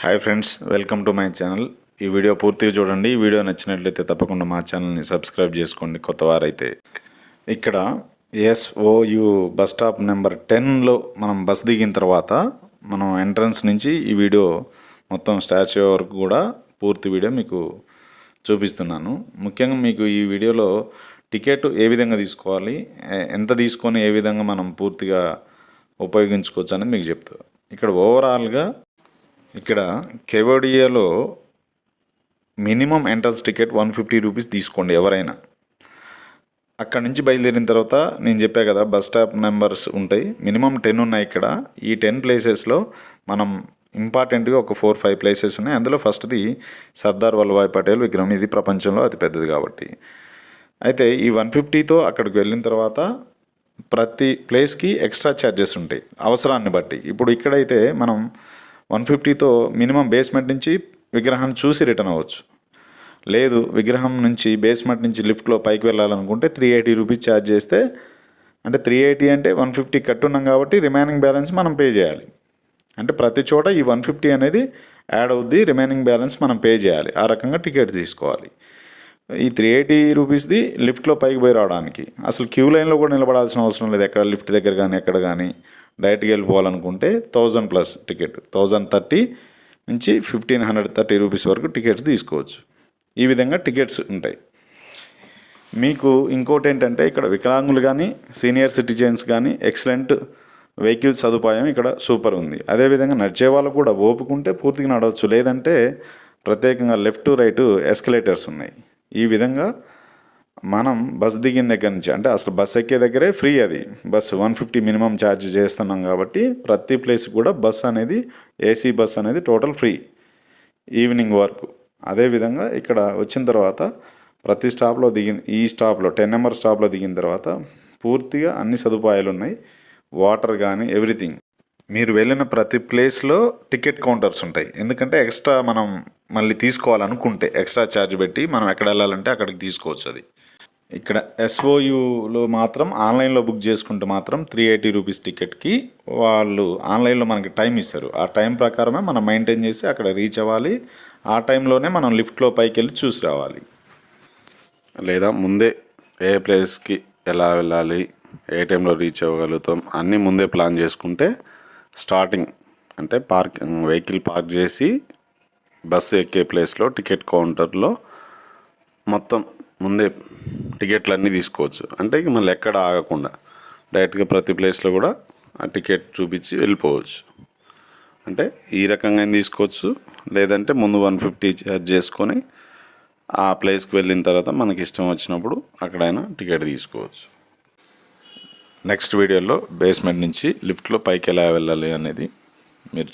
Hi friends welcome to my channel ఈ video పూర్తిగా చూడండి. ఈ వీడియో నచ్చినట్లయితే తప్పకుండా మా ఛానల్ని సబ్స్క్రైబ్ చేసుకోండి కొత్త వారైతే ఇక్కడ ఎస్ఓయు బస్ స్టాప్ నెంబర్ టెన్లో మనం బస్ దిగిన తర్వాత మనం ఎంట్రన్స్ నుంచి ఈ వీడియో మొత్తం స్టాచ్యూ వరకు కూడా పూర్తి వీడియో మీకు చూపిస్తున్నాను. ముఖ్యంగా మీకు ఈ వీడియోలో టికెట్ ఏ విధంగా తీసుకోవాలి ఎంత తీసుకొని ఏ విధంగా మనం పూర్తిగా ఉపయోగించుకోవచ్చు అనేది మీకు చెప్తా. ఇక్కడ ఓవరాల్గా ఇక్కడ కెవడియాలో minimum entrance ticket one fifty rupees తీసుకోండి ఎవరైనా. అక్కడ నుంచి బయలుదేరిన తర్వాత నేను చెప్పా కదా బస్ స్టాప్ నెంబర్స్ ఉంటాయి. మినిమం టెన్ ఉన్నాయి ఇక్కడ. ఈ టెన్ ప్లేసెస్లో మనం ఇంపార్టెంట్గా ఒక ఫోర్ ఫైవ్ ప్లేసెస్ ఉన్నాయి. అందులో ఫస్ట్ది సర్దార్ వల్లభాయ్ పటేల్ విగ్రహం. ఇది ప్రపంచంలో అతి పెద్దది కాబట్టి. అయితే ఈ వన్ ఫిఫ్టీతో అక్కడికి వెళ్ళిన తర్వాత ప్రతి ప్లేస్కి ఎక్స్ట్రా ఛార్జెస్ ఉంటాయి. అవసరాన్ని బట్టి. ఇప్పుడు ఇక్కడైతే మనం వన్ ఫిఫ్టీతో మినిమం బేస్మెంట్ నుంచి విగ్రహాన్ని చూసి రిటర్న్ అవ్వచ్చు. లేదు విగ్రహం నుంచి బేస్మెంట్ నుంచి లిఫ్ట్లో పైకి వెళ్ళాలనుకుంటే త్రీ ఎయిటీ రూపీస్ ఛార్జ్ చేస్తే అంటే త్రీ ఎయిటీ అంటే వన్ ఫిఫ్టీ కట్టున్నాం కాబట్టి రిమైనింగ్ బ్యాలెన్స్ మనం పే చేయాలి. అంటే ప్రతి చోట ఈ వన్ ఫిఫ్టీ అనేది యాడ్ అవుద్ది రిమైనింగ్ బ్యాలెన్స్ మనం పే చేయాలి. ఆ రకంగా టికెట్ తీసుకోవాలి. ఈ త్రీ ఎయిటీ రూపీస్ది లిఫ్ట్లో పైకి పోయి రావడానికి. అసలు క్యూ లైన్లో కూడా నిలబడాల్సిన అవసరం లేదు. ఎక్కడ లిఫ్ట్ దగ్గర కానీ ఎక్కడ కానీ. డైరెక్ట్గా వెళ్ళిపోవాలనుకుంటే thousand plus ticket thousand thirty నుంచి ఫిఫ్టీన్ హండ్రెడ్ థర్టీ రూపీస్ వరకు టికెట్స్ తీసుకోవచ్చు. ఈ విధంగా టికెట్స్ ఉంటాయి. మీకు ఇంకోటి ఏంటంటే ఇక్కడ వికలాంగులు కానీ సీనియర్ సిటిజన్స్ కానీ ఎక్సలెంట్ వెహికల్ సదుపాయం ఇక్కడ సూపర్ ఉంది. అదేవిధంగా నడిచే వాళ్ళు కూడా ఓపుకుంటే పూర్తిగా నడవచ్చు. లేదంటే ప్రత్యేకంగా లెఫ్ట్ రైట్ ఎస్కలేటర్స్ ఉన్నాయి. ఈ విధంగా మనం బస్ దిగిన దగ్గర నుంచి అంటే అసలు బస్ ఎక్కే దగ్గరే ఫ్రీ అది. Bus one fifty minimum charge చేస్తున్నాం కాబట్టి ప్రతి ప్లేస్ కూడా బస్ అనేది ఏసీ బస్ అనేది టోటల్ ఫ్రీ ఈవినింగ్ వరకు. అదేవిధంగా ఇక్కడ వచ్చిన తర్వాత ప్రతి స్టాప్లో దిగిన ఈ స్టాప్లో టెన్ నెంబర్ స్టాప్లో దిగిన తర్వాత పూర్తిగా అన్ని సదుపాయాలు ఉన్నాయి. వాటర్ కానీ ఎవ్రీథింగ్. మీరు వెళ్ళిన ప్రతి ప్లేస్లో టికెట్ కౌంటర్స్ ఉంటాయి. ఎందుకంటే ఎక్స్ట్రా మనం మళ్ళీ తీసుకోవాలనుకుంటే ఎక్స్ట్రా ఛార్జ్ పెట్టి మనం ఎక్కడ వెళ్ళాలంటే అక్కడికి తీసుకోవచ్చు అది. ఇక్కడ ఎస్ఓయులో మాత్రం ఆన్లైన్లో బుక్ చేసుకుంటే మాత్రం త్రీ ఎయిటీ రూపీస్ టికెట్కి వాళ్ళు ఆన్లైన్లో మనకి టైం ఇస్తారు. ఆ టైం ప్రకారమే మనం మెయింటైన్ చేసి అక్కడ రీచ్ అవ్వాలి. ఆ టైంలోనే మనం లిఫ్ట్లో పైకి వెళ్ళి చూసి రావాలి. లేదా ముందే ఏ ప్లేస్కి ఎలా వెళ్ళాలి ఏ టైంలో రీచ్ అవ్వగలుగుతాం అన్నీ ముందే ప్లాన్ చేసుకుంటే స్టార్టింగ్ అంటే పార్క్ వెహికల్ పార్క్ చేసి బస్సు ఎక్కే ప్లేస్లో టికెట్ కౌంటర్లో మొత్తం ముందే టికెట్లు అన్నీ తీసుకోవచ్చు. అంటే ఇక మళ్ళీ ఎక్కడ ఆగకుండా. డైరెక్ట్గా ప్రతి ప్లేస్లో కూడా ఆ టికెట్ చూపించి వెళ్ళిపోవచ్చు. అంటే ఈ రకంగా అయినా తీసుకోవచ్చు. లేదంటే ముందు వన్ ఫిఫ్టీ ఛార్జ్ చేసుకొని ఆ ప్లేస్కి వెళ్ళిన తర్వాత మనకి ఇష్టం వచ్చినప్పుడు అక్కడైనా టికెట్ తీసుకోవచ్చు. నెక్స్ట్ వీడియోలో బేస్మెంట్ నుంచి లిఫ్ట్లో పైకి ఎలా వెళ్ళాలి అనేది మీరు